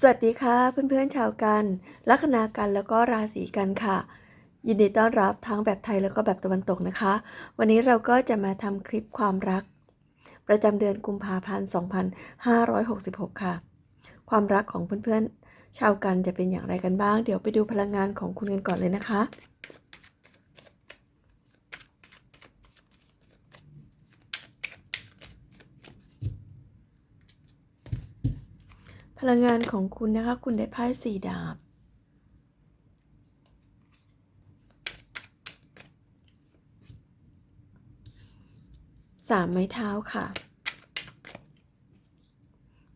สวัสดีค่ะเพื่อนๆชาวกัน ลัคนากันแล้วก็ราศีกันค่ะ ยินดีต้อนรับทั้งแบบไทยแล้วก็แบบตะวันตกนะคะ วันนี้เราก็จะมาทำคลิปความรัก ประจำเดือนกุมภาพันธ์2566 ค่ะ ความรักของเพื่อนๆชาวกันจะเป็นอย่างไรกันบ้าง เดี๋ยวไปดูพลังงานของคุณกันก่อนเลยนะคะ ลังงานของคุณนะคะ คุณได้ไพ่สี่ดาบ สามไม้เท้าค่ะ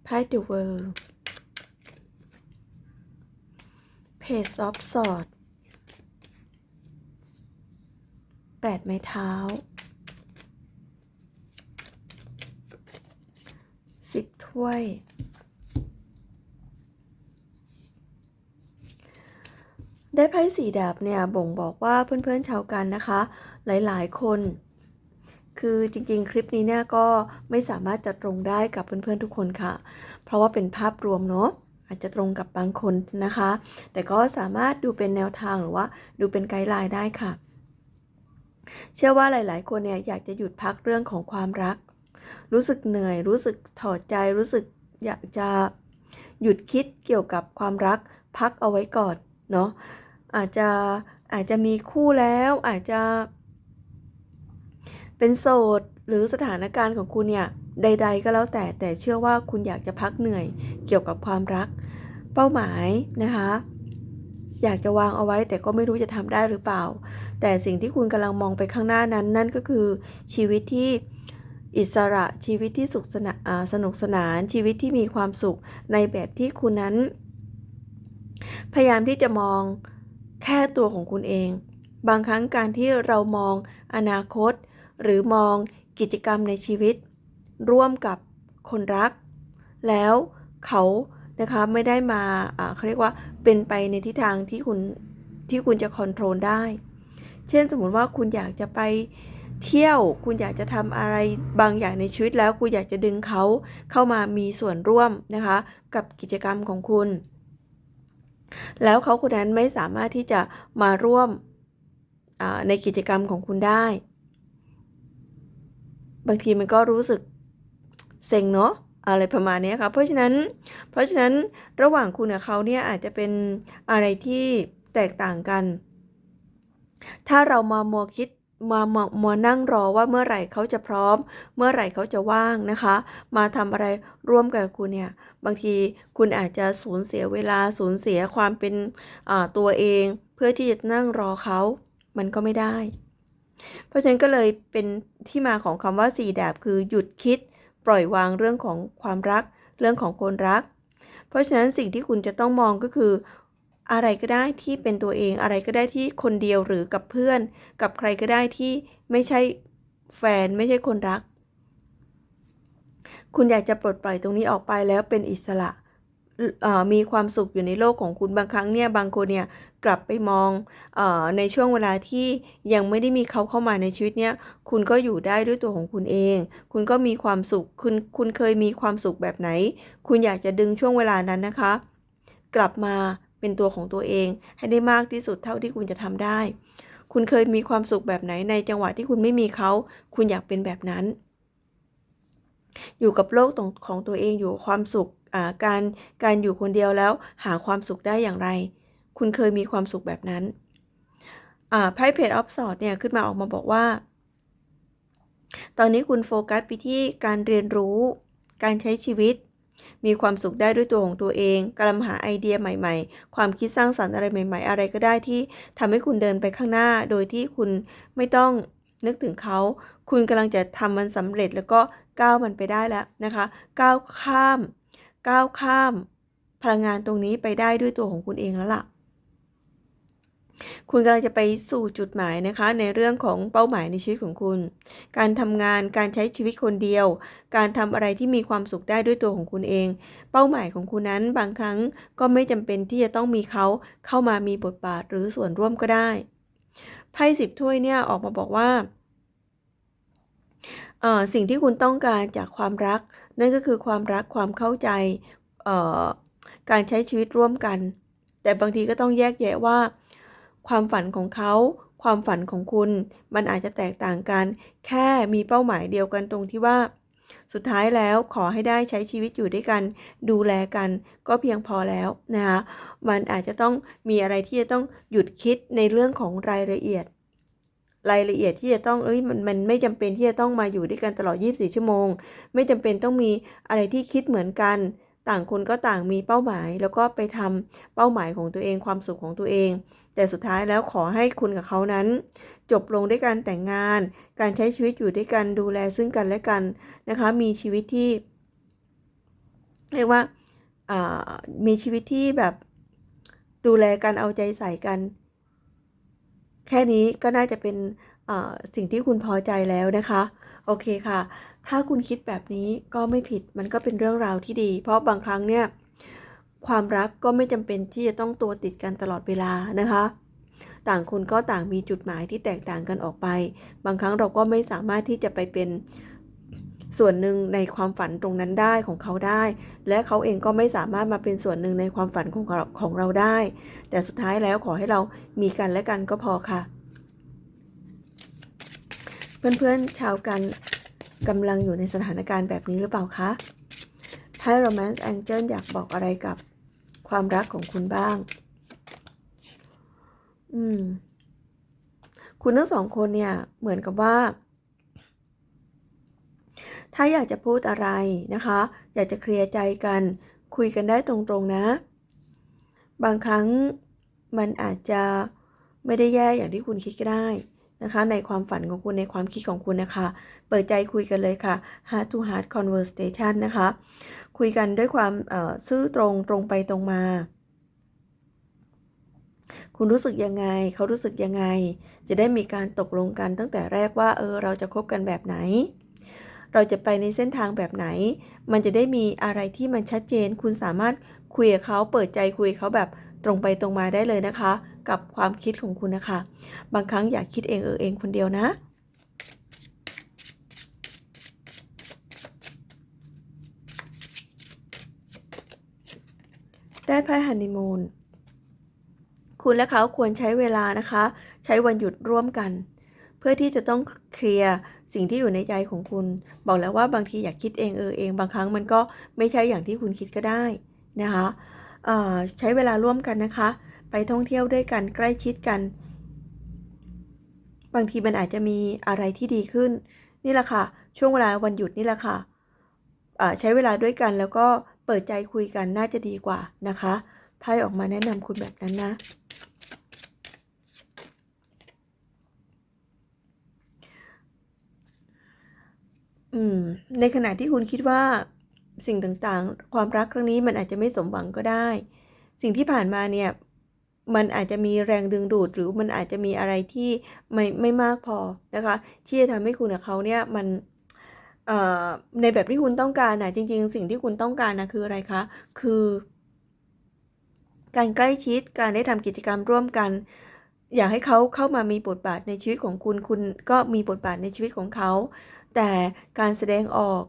ไพ่เดอะเวิร์ เพจออฟสอดแปดไม้เท้าสิบถ้วย ได้ไพ่สีดาบเนี่ยบ่งบอกว่าเพื่อนๆชาวกันนะคะ หลายๆคน คือจริงๆ คลิปนี้เนี่ยก็ไม่สามารถจะตรงได้กับเพื่อนๆทุกคนค่ะ เพราะว่าเป็นภาพรวมเนาะอาจจะตรงกับบางคนนะคะ แต่ก็สามารถดูเป็นแนวทางหรือว่าดูเป็นไกด์ไลน์ได้ค่ะ เชื่อว่าหลายๆ คนเนี่ยอยากจะหยุดพักเรื่องของความรัก รู้สึกเหนื่อย รู้สึกถอดใจ รู้สึกอยากจะหยุดคิดเกี่ยวกับความรักพักเอาไว้ก่อนเนาะ อาจจะอาจจะมีคู่แล้วอาจจะเป็นโสดหรือสถานการณ์ของคุณเนี่ยใด ๆ ก็แล้วแต่แต่เชื่อว่าคุณอยากจะพักเหนื่อยเกี่ยวกับความรัก เป้าหมายนะคะ อยากจะวางเอาไว้แต่ก็ไม่รู้จะทำได้หรือเปล่า แต่สิ่งที่คุณกำลังมองไปข้างหน้านั้น นั่นก็คือชีวิตที่อิสระชีวิตที่สุขสนสนุกสนานชีวิตที่มีความสุขในแบบที่คุณนั้น พยายามที่จะมอง แค่ตัวของคุณเอง บางครั้งการที่เรามองอนาคต หรือมองกิจกรรมในชีวิต ร่วมกับคนรัก แล้วเขานะคะไม่ได้มาเขาเรียกว่าเป็นไปในทิศทางที่คุณที่คุณจะคอนโทรลได้ เช่นสมมุติว่าคุณอยากจะไปเที่ยวคุณอยากจะทำอะไรบางอย่างในชีวิตแล้วคุณอยากจะดึงเขาเข้ามามีส่วนร่วมนะคะ กับกิจกรรมของคุณ แล้วเขาคนนั้นไม่สามารถที่จะมาร่วมในกิจกรรมของคุณได้ บางทีมันก็รู้สึกเซ็งเนาะอะไรประมาณนี้ค่ะเพราะฉะนั้น เพราะฉะนั้นระหว่างคุณกับเขาเนี่ยอาจจะเป็นอะไรที่แตกต่างกัน ถ้าเรามามัวคิด มามามานั่งรอว่าเมื่อไหร่เขาจะพร้อม เมื่อไหร่เขาจะว่างนะคะ มาทำอะไรร่วมกับคุณเนี่ย บางทีคุณอาจจะสูญเสียเวลาสูญเสียความเป็นตัวเอง เพื่อที่จะนั่งรอเขา มันก็ไม่ได้ เพราะฉะนั้นก็เลยเป็นที่มาของคำว่าสี่ดาบคือหยุดคิด ปล่อยวางเรื่องของความรัก เรื่องของคนรัก เพราะฉะนั้นสิ่งที่คุณจะต้องมองก็คือ อะไรก็ได้ที่เป็นตัวเอง อะไรก็ได้ที่คนเดียวหรือกับเพื่อน กับใครก็ได้ที่ไม่ใช่แฟนไม่ใช่คนรัก คุณอยากจะปลดปล่อยตรงนี้ออกไปแล้วเป็นอิสระมีความสุขอยู่ในโลกของคุณบางครั้งเนี่ยบางคนเนี่ยกลับไปมองอในช่วงเวลาที่ยังไม่ได้มีเขาเข้ามาในชีวิตเนี่ยคุณก็อยู่ได้ด้วยตัวของคุณเอง คุณก็มีความสุขคุณคุณเคยมีความสุขแบบไหน คุณอยากจะดึงช่วงเวลานั้นนะคะ กลับมา เป็นตัวของตัวเอง ให้ได้มากที่สุดเท่าที่คุณจะทำได้ คุณเคยมีความสุขแบบไหนในจังหวะที่คุณไม่มีเขา คุณอยากเป็นแบบนั้น อยู่กับโลกของตัวเองอยู่ความสุขการการอยู่คนเดียวแล้วหาความสุขได้อย่างไร คุณเคยมีความสุขแบบนั้นไพ่เพจออฟสอดเนี่ยขึ้นมาออกมาบอกว่า ตอนนี้คุณโฟกัสไปที่การเรียนรู้ การใช้ชีวิต มีความสุขได้ด้วยตัวของตัวเองกำลังหาไอเดียใหม่ๆ ความคิดสร้างสรรค์อะไรใหม่ ๆ อะไรก็ได้ที่ทำให้คุณเดินไปข้างหน้า โดยที่คุณไม่ต้องนึกถึงเขา คุณกำลังจะทำมันสำเร็จแล้วก็ก้าวมันไปได้แล้วนะคะ ก้าวข้าม ก้าวข้าม พลังงานตรงนี้ไปได้ด้วยตัวของคุณเองแล้วล่ะ คุณกำลังจะไปสู่จุดหมายนะคะ ในเรื่องของเป้าหมายในชีวิตของคุณ การทำงานการใช้ชีวิตคนเดียว การทำอะไรที่มีความสุขได้ด้วยตัวของคุณเอง เป้าหมายของคุณนั้นบางครั้งก็ไม่จำเป็นที่จะต้องมีเขาเข้ามามีบทบาทหรือส่วนร่วมก็ได้ไพ่สิบถ้วยเนี่ยออกมาบอกว่าสิ่งที่คุณต้องการจากความรัก นั่นก็คือความรักความเข้าใจการใช้ชีวิตร่วมกัน แต่บางทีก็ต้องแยกแยะว่า ความฝันของเขา ความฝันของคุณ มันอาจจะแตกต่างกัน แค่มีเป้าหมายเดียวกันตรงที่ว่า สุดท้ายแล้วขอให้ได้ใช้ชีวิตอยู่ด้วยกัน ดูแลกันก็เพียงพอแล้วนะคะมันอาจจะต้องมีอะไรที่จะต้องหยุดคิดในเรื่องของรายละเอียด รายละเอียดที่จะต้องเอ้ยมันมันไม่จำเป็นที่จะต้องมาอยู่ด้วยกันตลอด 24 ชั่วโมง ไม่จำเป็นต้องมีอะไรที่คิดเหมือนกัน ต่างคนก็ต่างมีเป้าหมาย แล้วก็ไปทำเป้าหมายของตัวเองความสุขของตัวเอง แต่สุดท้ายแล้วขอให้คุณกับเขานั้น จบลงด้วยการแต่งงาน การใช้ชีวิตอยู่ด้วยกันดูแลซึ่งกันและกันนะคะ มีชีวิตที่ เรียกว่าอ่ามีชีวิตที่แบบดูแลกันเอาใจใส่กัน แค่นี้ก็น่าจะเป็นสิ่งที่คุณพอใจแล้วนะคะ โอเคค่ะ ถ้าคุณคิดแบบนี้ก็ไม่ผิดมันก็เป็นเรื่องราวที่ดี เพราะบางครั้งเนี่ยความรักก็ไม่จำเป็นที่จะต้องตัวติดกันตลอดเวลานะคะ ต่างคนก็ต่างมีจุดหมายที่แตกต่างกันออกไป บางครั้งเราก็ไม่สามารถที่จะไปเป็นส่วนหนึ่งในความฝันตรงนั้นได้ของเขาได้ และเขาเองก็ไม่สามารถมาเป็นส่วนหนึ่งในความฝันของเราของเราได้ แต่สุดท้ายแล้วขอให้เรามีกันและกันก็พอค่ะ เพื่อนๆชาวกัน กำลังอยู่ในสถานการณ์แบบนี้หรือเปล่าคะไพ่ Romance Angel อยากบอกอะไรกับความรักของคุณบ้าง อืม คุณทั้งสองคนเนี่ย เหมือนกับว่า ถ้าอยากจะพูดอะไรนะคะ อยากจะเคลียร์ใจกัน คุยกันได้ตรงๆนะ บางครั้งมันอาจจะไม่ได้แย่อย่างที่คุณคิดก็ได้ นะคะ ในความฝันของคุณในความคิดของคุณนะคะ เปิดใจคุยกันเลยค่ะ heart to heart conversation นะคะ คุยกันด้วยความซื่อตรงตรงไปตรงมา คุณรู้สึกยังไง เขารู้สึกยังไง จะได้มีการตกลงกันตั้งแต่แรกว่า เออ เราจะคบกันแบบไหน เราจะไปในเส้นทางแบบไหน มันจะได้มีอะไรที่มันชัดเจน คุณสามารถคุยกับเขาเปิดใจคุยเขาแบบตรงไปตรงมาได้เลยนะคะ กับความคิดของคุณนะคะ บางครั้งอยากคิดเองเออเองคนเดียวนะได้ไพ่ฮันนีมูน คุณและเขาควรใช้เวลานะคะ ใช้วันหยุดร่วมกัน เพื่อที่จะต้องเคลียร์สิ่งที่อยู่ในใจของคุณ บอกแล้วว่าบางทีอยากคิดเองเออเอง บางครั้งมันก็ไม่ใช่อย่างที่คุณคิดก็ได้นะคะใช้เวลาร่วมกันนะคะ ไปท่องเที่ยวด้วยกันใกล้ชิดกัน บางทีมันอาจจะมีอะไรที่ดีขึ้น นี่แหละค่ะ ช่วงเวลาวันหยุดนี่แหละค่ะใช้เวลาด้วยกันแล้วก็เปิดใจคุยกันน่าจะดีกว่านะคะไพ่ออกมาแนะนำคุณแบบนั้นนะอืมในขณะที่คุณคิดว่าสิ่งต่างๆ ความรักครั้งนี้มันอาจจะไม่สมหวังก็ได้ สิ่งที่ผ่านมาเนี่ย มันอาจจะมีแรงดึงดูด หรือมันอาจจะมีอะไรที่ไม่ไม่มากพอนะคะ ที่จะทำให้คุณกับเขาเนี่ยมันในแบบที่คุณต้องการนะจริง ๆ สิ่งที่คุณต้องการนะคืออะไรคะ คือ การใกล้ชิดการได้ทำกิจกรรมร่วมกัน อยากให้เขาเข้ามามีบทบาทในชีวิตของคุณ คุณก็มีบทบาทในชีวิตของเขา แต่การแสดงออก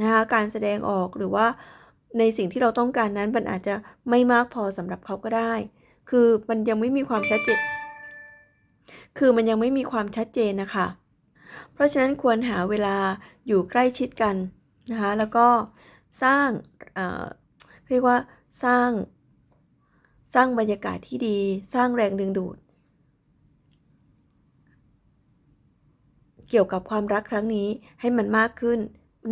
นะคะการแสดงออกหรือว่าในสิ่งที่เราต้องการนั้นมันอาจจะไม่มากพอสำหรับเขาก็ได้ คือมันยังไม่มีความชัดเจน คือมันยังไม่มีความชัดเจนนะคะ เพราะฉะนั้นควรหาเวลาอยู่ใกล้ชิดกันนะคะ แล้วก็สร้างเรียกว่าสร้าง สร้างบรรยากาศที่ดี สร้างแรงดึงดูด เกี่ยวกับความรักครั้งนี้ให้มันมากขึ้น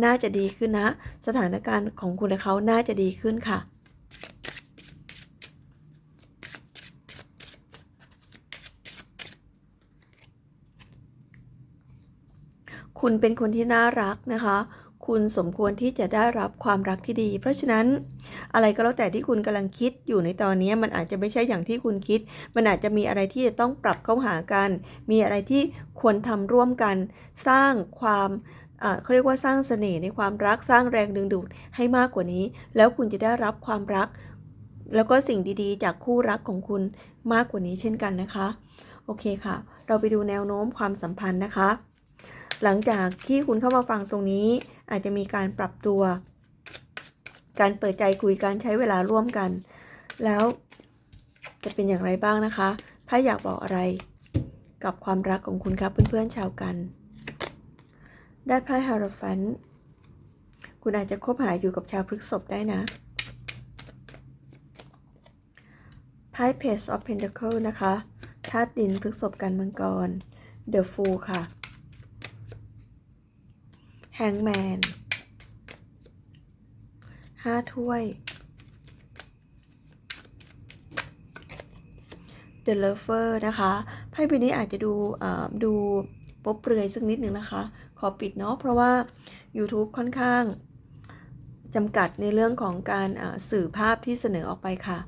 น่าจะดีขึ้นนะ สถานการณ์ของคุณและเขาน่าจะดีขึ้นค่ะ คุณเป็นคนที่น่ารักนะคะ คุณสมควรที่จะได้รับความรักที่ดี เพราะฉะนั้นอะไรก็แล้วแต่ที่คุณกำลังคิดอยู่ในตอนนี้มันอาจจะไม่ใช่อย่างที่คุณคิด มันอาจจะมีอะไรที่จะต้องปรับเข้าหากัน มีอะไรที่ควรทำร่วมกัน สร้างความเขาเรียกว่าสร้างเสน่ห์ในความรักสร้างแรงดึงดูดให้มากกว่านี้ แล้วคุณจะได้รับความรัก แล้วก็สิ่งดีๆ จากคู่รักของคุณมากกว่านี้เช่นกันนะคะ โอเคค่ะ เราไปดูแนวโน้มความสัมพันธ์นะคะ หลังจากที่คุณเข้ามาฟังตรงนี้ อาจจะมีการปรับตัว การเปิดใจคุยการใช้เวลาร่วมกัน แล้วจะเป็นอย่างไรบ้างนะคะไพ่อยากบอกอะไรกับความรักของคุณครับเพื่อนๆชาวกันได้ไพ่ฮาร์ฟันคุณอาจจะคบหาอยู่กับชาวพฤกษภได้นะไพ่ Page of Pentacle นะคะธาตุดินพฤกษภกันมังกร The Fool ค่ะ Hangman ห้าถ้วย The Lover นะคะไพ่ใบนี้อาจจะดูดูปบเปลือยสักนิดหนึ่งนะคะ ขอปิดเนาะเพราะว่า YouTube ค่อนข้างจำกัดในเรื่องของการสื่อภาพที่เสนอออกไปค่ะ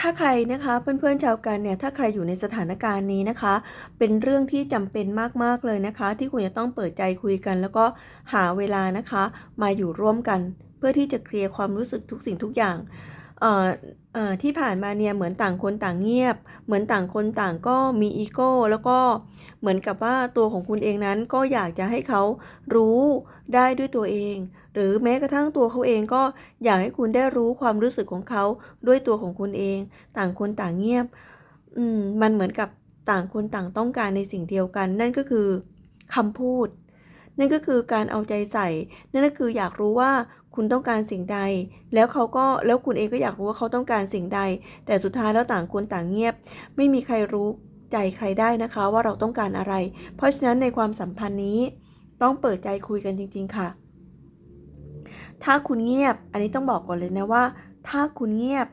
ถ้าใครนะคะเพื่อนๆชาวกันเนี่ยถ้าใครอยู่ในสถานการณ์นี้นะคะ เป็นเรื่องที่จำเป็นมากๆเลยนะคะ ที่คุณจะต้องเปิดใจคุยกัน แล้วก็หาเวลานะคะ มาอยู่ร่วมกัน เพื่อที่จะเคลียร์ความรู้สึกทุกสิ่งทุกอย่าง เอ่อเอ่อที่ผ่านมาเนี่ยเหมือนต่างคนต่างเงียบ เหมือนต่างคนต่างก็มีอีโก้แล้วก็เหมือนกับว่าตัวของคุณเองนั้นก็อยากจะให้เขารู้ได้ด้วยตัวเอง หรือแม้กระทั่งตัวเขาเองก็อยากให้คุณได้รู้ความรู้สึกของเขาด้วยตัวของคุณเอง ต่างคนต่างเงียบอืมมันเหมือนกับต่างคนต่างต้องการในสิ่งเดียวกัน นั่นก็คือคำพูด นั่นก็คือการเอาใจใส่ นั่นก็คืออยากรู้ว่า คุณต้องการสิ่งใด แล้วเขาก็แล้วคุณเองก็อยากรู้ว่าเขาต้องการสิ่งใด แต่สุดท้ายแล้วต่างคนต่างเงียบ ไม่มีใครรู้ใจใครได้นะคะว่าเราต้องการอะไร เพราะฉะนั้นในความสัมพันธ์นี้ ต้องเปิดใจคุยกันจริง ๆ ค่ะ ถ้าคุณเงียบ อันนี้ต้องบอกก่อนเลยนะว่า ถ้าคุณเงียบ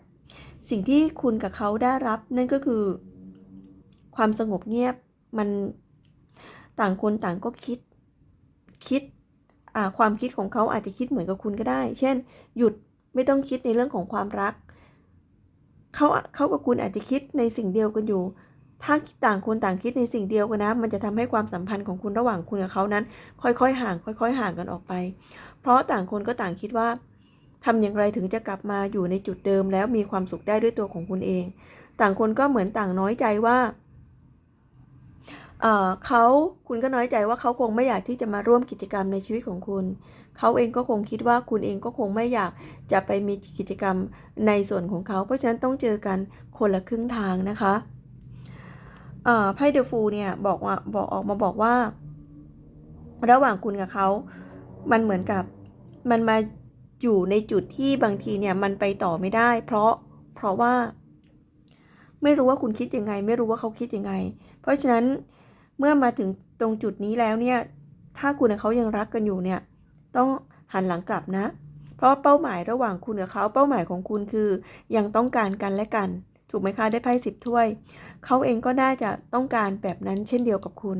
สิ่งที่คุณกับเขาได้รับ นั่นก็คือ ความสงบเงียบมันต่างคนต่างก็คิด คิด ความคิดของเขาอาจจะคิดเหมือนกับคุณก็ได้ เช่น หยุดไม่ต้องคิดในเรื่องของความรัก เขาเขากับคุณอาจจะคิดในสิ่งเดียวกันอยู่ ถ้าต่างคนต่างคิดในสิ่งเดียวกันนะ มันจะทำให้ความสัมพันธ์ของคุณระหว่างคุณกับเขานั้น ค่อยๆห่าง ค่อย ๆ ห่างกันออกไป เพราะต่างคนก็ต่างคิดว่าทำอย่างไรถึงจะกลับมาอยู่ในจุดเดิมแล้วมีความสุขได้ด้วยตัวของคุณเอง ต่างคนก็เหมือนต่างน้อยใจว่า เขาคุณก็น้อยใจว่าเขาคงไม่อยากที่จะมาร่วมกิจกรรมในชีวิตของคุณ เขาเองก็คงคิดว่าคุณเองก็คงไม่อยากจะไปมีกิจกรรมในส่วนของเขา เพราะฉะนั้นต้องเจอกันคนละครึ่งทางนะคะไพ่เดอะฟูเนี่ยบอกว่าบอกออกมาบอกว่า ระหว่างคุณกับเขา มันเหมือนกับมันมาอยู่ในจุดที่บางทีเนี่ยมันไปต่อไม่ได้ เพราะเพราะว่า ไม่รู้ว่าคุณคิดยังไง ไม่รู้ว่าเขาคิดยังไง เพราะฉะนั้น เมื่อมาถึงตรงจุดนี้แล้วเนี่ย ถ้าคุณกับเขายังรักกันอยู่เนี่ย ต้องหันหลังกลับนะ เพราะเป้าหมายระหว่างคุณกับเขาเป้าหมายของคุณคือ ยังต้องการกันและกัน ถูกไหมคะได้ไพ่สิบถ้วย เขาเองก็น่าจะต้องการแบบนั้นเช่นเดียวกับคุณ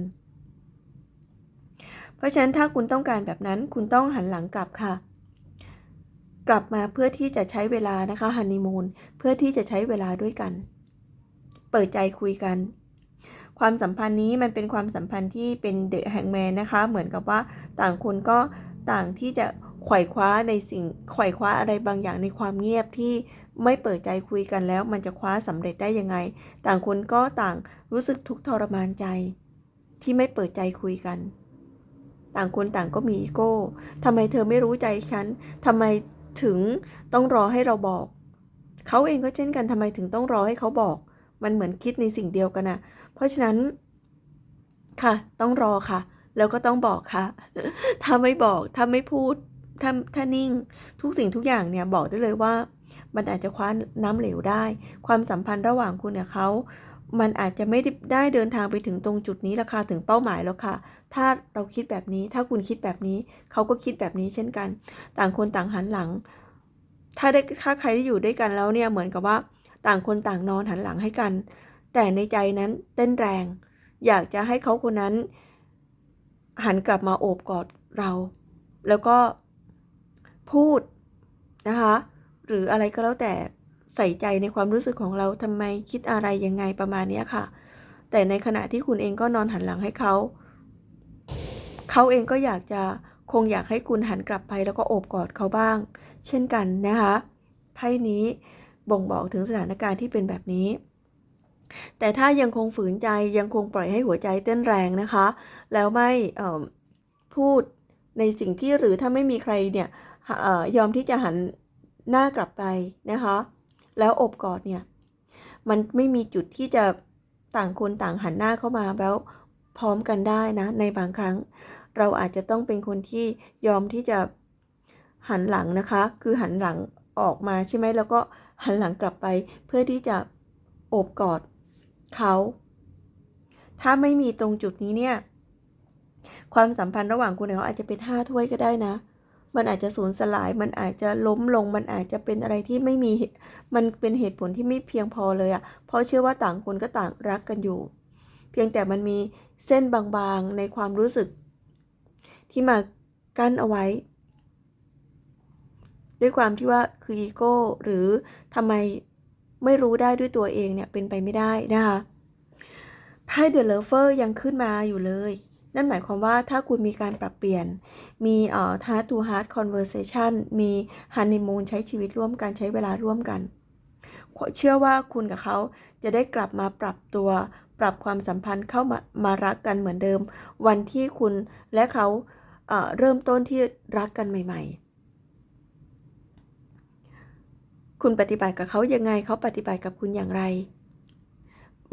เพราะฉะนั้นถ้าคุณต้องการแบบนั้น คุณต้องหันหลังกลับค่ะกลับมาเพื่อที่จะใช้เวลานะคะฮันนีมูนเพื่อที่จะใช้เวลาด้วยกัน เปิดใจคุยกัน ความสัมพันธ์นี้มันเป็นความสัมพันธ์ที่เป็นเดอะแฮงแมนนะคะ เหมือนกับว่าต่างคนก็ต่างที่จะไขว่คว้าในสิ่งไขว่คว้าอะไรบางอย่างในความเงียบที่ไม่เปิดใจคุยกันแล้ว มันจะคว้าสำเร็จได้ยังไง ต่างคนก็ต่างรู้สึกทุกข์ทรมานใจ ที่ไม่เปิดใจคุยกัน ต่างคนต่างก็มีอีโก้ทำไมเธอไม่รู้ใจฉันทำไมถึงต้องรอให้เราบอก เขาเองก็เช่นกันทำไมถึงต้องรอให้เขาบอก มันเหมือนคิดในสิ่งเดียวกันนะ เพราะฉะนั้นค่ะ ต้องรอค่ะ แล้วก็ต้องบอกค่ะ ถ้าไม่บอก ถ้าไม่พูด ถ้าถ้านิ่ง ทุกสิ่งทุกอย่างเนี่ยบอกได้เลยว่า มันอาจจะคว้าน้ำเหลวได้ ความสัมพันธ์ระหว่างคุณกับเขามันอาจจะไม่ได้เดินทางไปถึงตรงจุดนี้ราคาถึงเป้าหมายแล้วค่ะ ถ้าเราคิดแบบนี้ ถ้าคุณคิดแบบนี้ เขาก็คิดแบบนี้เช่นกัน ต่างคนต่างหันหลัง ถ้าได้ถ้าใครที่อยู่ด้วยกันแล้วเนี่ย เหมือนกับว่า ต่างคนต่างนอนหันหลังให้กัน แต่ในใจนั้นเต้นแรง อยากจะให้เขาคนนั้น หันกลับมาโอบกอดเรา แล้วก็พูดนะคะ หรืออะไรก็แล้วแต่ใส่ใจในความรู้สึกของเราทำไมคิดอะไรยังไงประมาณนี้ค่ะ แต่ในขณะที่คุณเองก็นอนหันหลังให้เขา เขาเองก็อยากจะคงอยากให้คุณหันกลับไปแล้วก็โอบกอดเขาบ้าง เช่นกันนะคะไพ่นี้บ่งบอกถึงสถานการณ์ที่เป็นแบบนี้ แต่ถ้ายังคงฝืนใจยังคงปล่อยให้หัวใจเต้นแรงนะคะ แล้วไม่พูดในสิ่งที่หรือถ้าไม่มีใครเนี่ยออยอมที่จะหันหน้ากลับไปนะคะ แล้วอบกอดเนี่ยมันไม่มีจุดที่จะต่างคนต่างหันหน้าเข้ามาแล้วพร้อมกันได้นะในบางครั้ง เราอาจจะต้องเป็นคนที่ยอมที่จะหันหลังนะคะ คือหันหลังออกมาใช่ไหมแล้วก็หันหลังกลับไปเพื่อที่จะโอบกอด เขา ถ้าไม่มีตรงจุดนี้เนี่ย ความสัมพันธ์ระหว่างคุณเขาอาจจะเป็นห้าถ้วยก็ได้นะ มันอาจจะสูญสลาย มันอาจจะล้มลง มันอาจจะเป็นอะไรที่ไม่มี มันเป็นเหตุผลที่ไม่เพียงพอเลยอะ่ะ เพราะเชื่อว่าต่างคนก็ต่างรักกันอยู่ เพียงแต่มันมีเส้นบางๆในความรู้สึก ที่มากั้นเอาไว้ด้วยความที่ว่าคืออีโก้หรือทำไม ไม่รู้ได้ด้วยตัวเองเนี่ยเป็นไปไม่ได้นะคะไพ่เดอะเลเวอร์ยังขึ้นมาอยู่เลย นั่นหมายความว่าถ้าคุณมีการปรับเปลี่ยน มีเอ่อ heart to heart conversation มีฮันนีมูนใช้ชีวิตร่วมกันใช้เวลาร่วมกัน เชื่อว่าคุณกับเขาจะได้กลับมาปรับตัว ปรับความสัมพันธ์เข้ามามารักกันเหมือนเดิม วันที่คุณและเขาเเริ่มต้นที่รักกันใหม่ ๆ คุณปฏิบัติกับเขายังไงเขาปฏิบัติกับคุณอย่างไร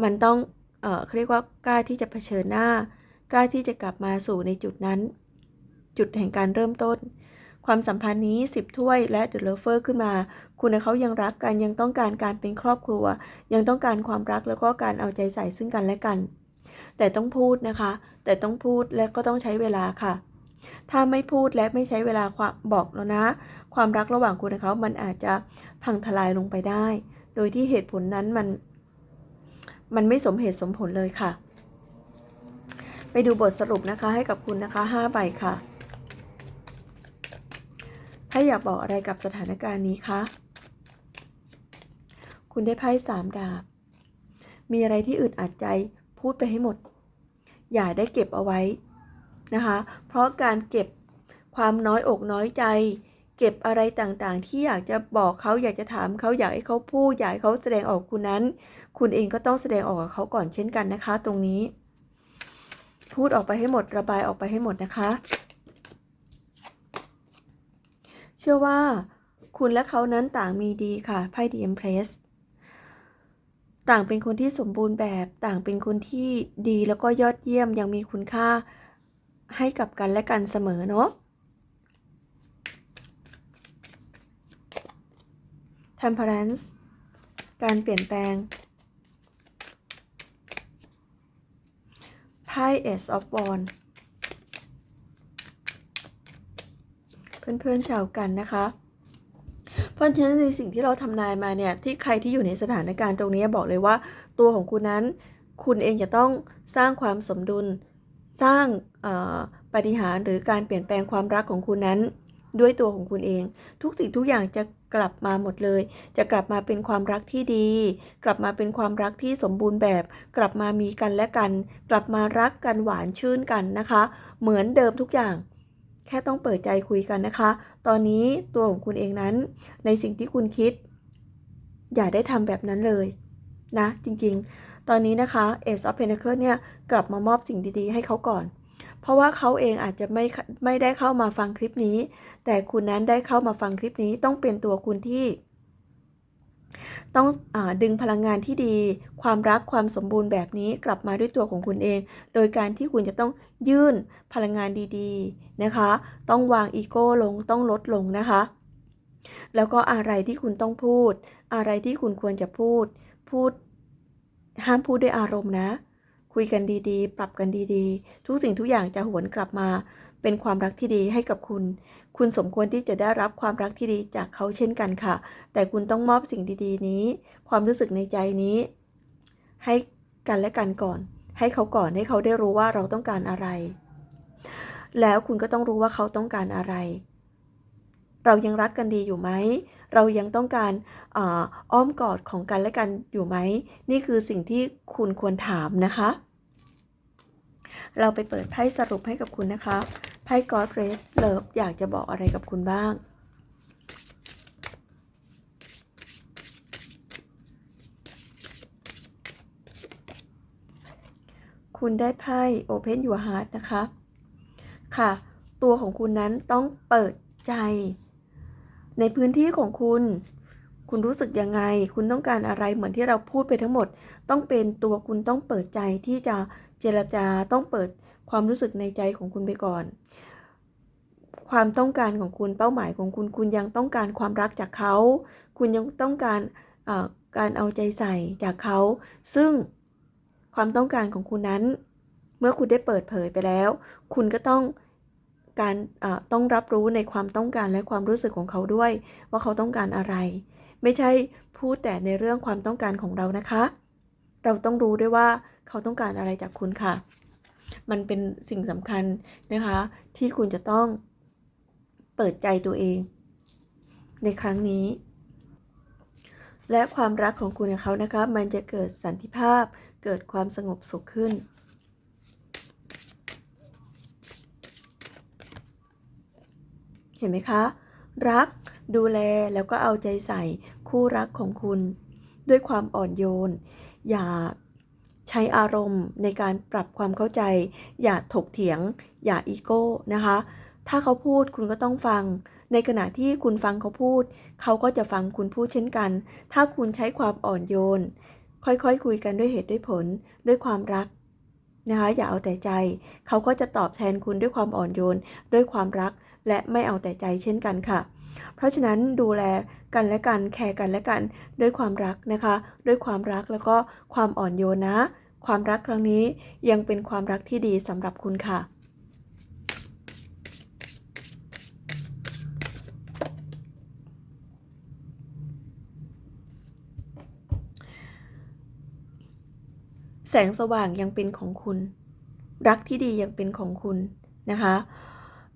มันต้องเอ่อเขาเรียกว่ากล้าที่จะเผชิญหน้า กล้าที่จะกลับมาสู่ในจุดนั้น จุดแห่งการเริ่มต้น ความสัมพันธ์นี้ 10 ถ้วยและเดอะเลเวอร์ขึ้นมา คุณกับเขายังรักกันยังต้องการการเป็นครอบครัว ยังต้องการความรักแล้วก็การเอาใจใส่ซึ่งกันและกัน แต่ต้องพูดนะคะ แต่ต้องพูดและก็ต้องใช้เวลาค่ะ ถ้าไม่พูดและไม่ใช้เวลาวบอกแล้วนะ ความรักระหว่างคุณกับเขามันอาจจะพังทลายลงไปได้ โดยที่เหตุผลนั้นมัน มันไม่สมเหตุสมผลเลยค่ะ ไปดูบทสรุปนะคะให้กับคุณนะคะ5ใบค่ะ ถ้าอยากบอกอะไรกับสถานการณ์นี้คะคุณได้ไพ่สามดาบ มีอะไรที่อึดอัดใจพูดไปให้หมด อย่าได้เก็บเอาไว้ นะคะ เพราะการเก็บความน้อยอกน้อยใจ เก็บอะไรต่างๆ ที่อยากจะบอกเขาอยากจะถามเขาอยากให้เขาพูดอยากให้เขาแสดงออกคุณนั้น คุณเองก็ต้องแสดงออกกับเขาก่อนเช่นกันนะคะ ตรงนี้ พูดออกไปให้หมดระบายออกไปให้หมดนะคะ เชื่อว่าคุณและเขานั้นต่างมีดีค่ะไพ่ดีเอ็มเพรสต่างเป็นคนที่สมบูรณ์แบบ ต่างเป็นคนที่ดีแล้วก็ยอดเยี่ยมยังมีคุณค่า ให้กับกันและกันเสมอเนาะ temperance การเปลี่ยนแปลงไพ่ ace of wands เพื่อนๆชาวกันนะคะ เพราะฉะนั้นในสิ่งที่เราทำนายมาเนี่ย ที่ใครที่อยู่ในสถานการณ์ตรงนี้บอกเลยว่า ตัวของคุณนั้น คุณเองจะต้องสร้างความสมดุล สร้าง ปฏิหารหรือการเปลี่ยนแปลงความรักของคุณนั้น ด้วยตัวของคุณเอง ทุกสิ่งทุกอย่างจะกลับมาหมดเลย จะกลับมาเป็นความรักที่ดี กลับมาเป็นความรักที่สมบูรณ์แบบ กลับมามีกันและกัน กลับมารักกันหวานชื่นกันนะคะ เหมือนเดิมทุกอย่าง แค่ต้องเปิดใจคุยกันนะคะ ตอนนี้ตัวของคุณเองนั้น ในสิ่งที่คุณคิด อย่าได้ทำแบบนั้นเลย นะ จริงๆ ตอนนี้นะคะ Ace of Pentacles เนี่ยกลับมามอบสิ่งดีๆ ให้เขาก่อน เพราะว่าเขาเองอาจจะไม่ไม่ได้เข้ามาฟังคลิปนี้ แต่คุณนั้นได้เข้ามาฟังคลิปนี้ต้องเป็นตัวคุณที่ ต้องอดึงพลังงานที่ดี ความรักความสมบูรณ์แบบนี้กลับมาด้วยตัวของคุณเอง โดยการที่คุณจะต้องยื่นพลังงานดีๆนะคะ ต้องวางอีโก้ลงต้องลดลงนะคะ แล้วก็อะไรที่คุณต้องพูด อะไรที่คุณควรจะพูด พูดห้ามพูดด้วยอารมณ์นะ คุยกันดีๆ ปรับกันดีๆ ทุกสิ่งทุกอย่างจะหวนกลับมา เป็นความรักที่ดีให้กับคุณ คุณสมควรที่จะได้รับความรักที่ดีจากเขาเช่นกันค่ะ แต่คุณต้องมอบสิ่งดีๆ นี้ ความรู้สึกในใจนี้ ให้กันและกันก่อน ให้เขาก่อนให้เขาได้รู้ว่าเราต้องการอะไร แล้วคุณก็ต้องรู้ว่าเขาต้องการอะไร เรายังรักกันดีอยู่ไหม เรายังต้องการอ้อมกอดของกันและกันอยู่ไหม นี่คือสิ่งที่คุณควรถามนะคะ เราไปเปิดไพ่สรุปให้กับคุณนะคะ ไพ่ God Race Love อยากจะบอกอะไรกับคุณบ้างคุณได้ไพ่ Open Your Heart นะคะ ค่ะ ตัวของคุณนั้นต้องเปิดใจ ในพื้นที่ของคุณ คุณรู้สึกยังไง คุณต้องการอะไรเหมือนที่เราพูดไปทั้งหมด ต้องเป็นตัวคุณต้องเปิดใจที่จะเจรจาต้องเปิดความรู้สึกในใจของคุณไปก่อน ความต้องการของคุณเป้าหมายของคุณ คุณยังต้องการความรักจากเขา คุณยังต้องการการเอาใจใส่จากเขา ซึ่งความต้องการของคุณนั้น เมื่อคุณได้เปิดเผยไปแล้ว คุณก็ต้อง การต้องรับรู้ในความต้องการและความรู้สึกของเขาด้วย ว่าเขาต้องการอะไร ไม่ใช่พูดแต่ในเรื่องความต้องการของเรานะคะ เราต้องรู้ด้วยว่าเขาต้องการอะไรจากคุณค่ะ มันเป็นสิ่งสำคัญนะคะ ที่คุณจะต้องเปิดใจตัวเอง ในครั้งนี้ และความรักของคุณกับเขานะคะ มันจะเกิดสันติภาพเกิดความสงบสุขขึ้น เห็นไหมคะ รัก ดูแลแล้วก็เอาใจใส่คู่รักของคุณ ด้วยความอ่อนโยน อย่าใช้อารมณ์ในการปรับความเข้าใจ อย่าถกเถียง อย่าอีโก้นะคะ ถ้าเขาพูดคุณก็ต้องฟัง ในขณะที่คุณฟังเขาพูด เขาก็จะฟังคุณพูดเช่นกัน ถ้าคุณใช้ความอ่อนโยน ค่อยๆคคุยกันด้วยเหตุด้วยผลด้วยความรักนะคะอย่าเอาแต่ใจ เขาก็จะตอบแทนคุณด้วยความอ่อนโยน ด้วยความรัก และไม่เอาแต่ใจเช่นกันค่ะ เพราะฉะนั้นดูแลกันและกันแคร์กันและกันด้วยความรักนะคะ ด้วยความรักแล้วก็ความอ่อนโยนนะ ความรักครั้งนี้ยังเป็นความรักที่ดีสำหรับคุณค่ะแสงสว่างยังเป็นของคุณ รักที่ดียังเป็นของคุณนะคะ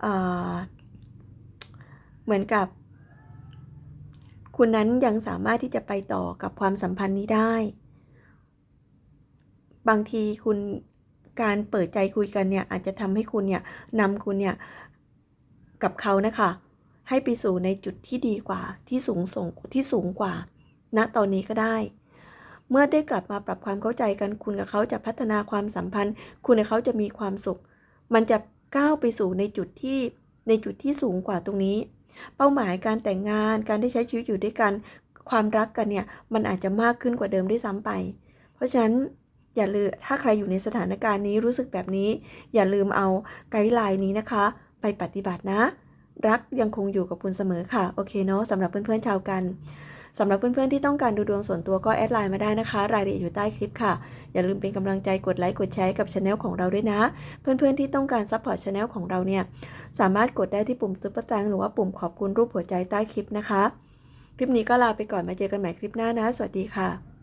อ่า เหมือนกับ คุณนั้นยังสามารถที่จะไปต่อกับความสัมพันธ์นี้ได้ บางทีคุณการเปิดใจคุยกันเนี่ยอาจจะทำให้คุณเนี่ยนำคุณเนี่ยกับเขานะคะให้ไปสู่ในจุดที่ดีกว่าที่สูงส่งที่สูงกว่าณตอนนี้ก็ได้ เมื่อได้กลับมาปรับความเข้าใจกันคุณกับเขาจะพัฒนาความสัมพันธ์ คุณกับเขาจะมีความสุข มันจะก้าวไปสู่ในจุดที่ในจุดที่สูงกว่าตรงนี้ เป้าหมายการแต่งงานการได้ใช้ชีวิตอยู่ด้วยกันความรักกันเนี่ยมันอาจจะมากขึ้นกว่าเดิมด้วยซ้ำไป เพราะฉะนั้นอย่าลืมถ้าใครอยู่ในสถานการณ์นี้รู้สึกแบบนี้ อย่าลืมเอาไกด์ไลน์นี้นะคะ ไปปฏิบัตินะ รักยังคงอยู่กับคุณเสมอค่ะ โอเคเนาะสำหรับเพื่อนๆชาวกัน สำหรับเพื่อนๆที่ต้องการดูดวงส่วนตัวก็แอดไลน์มาได้นะคะ รายละเอียดอยู่ใต้คลิปค่ะ อย่าลืมเป็นกำลังใจกดไลค์กดแชร์กับช anel ของเราด้วยนะ เพื่อนๆที่ต้องการซัพพอร์ตช anel ของเราเนี่ยสามารถกดได้ที่ปุ่มซุปเปอร์แตงหรือว่าปุ่มขอบคุณรูปหัวใจใต้คลิปนะคะ คลิปนี้ก็ลาไปก่อนมาเจอกันใหม่คลิปหน้านะ สวัสดีค่ะ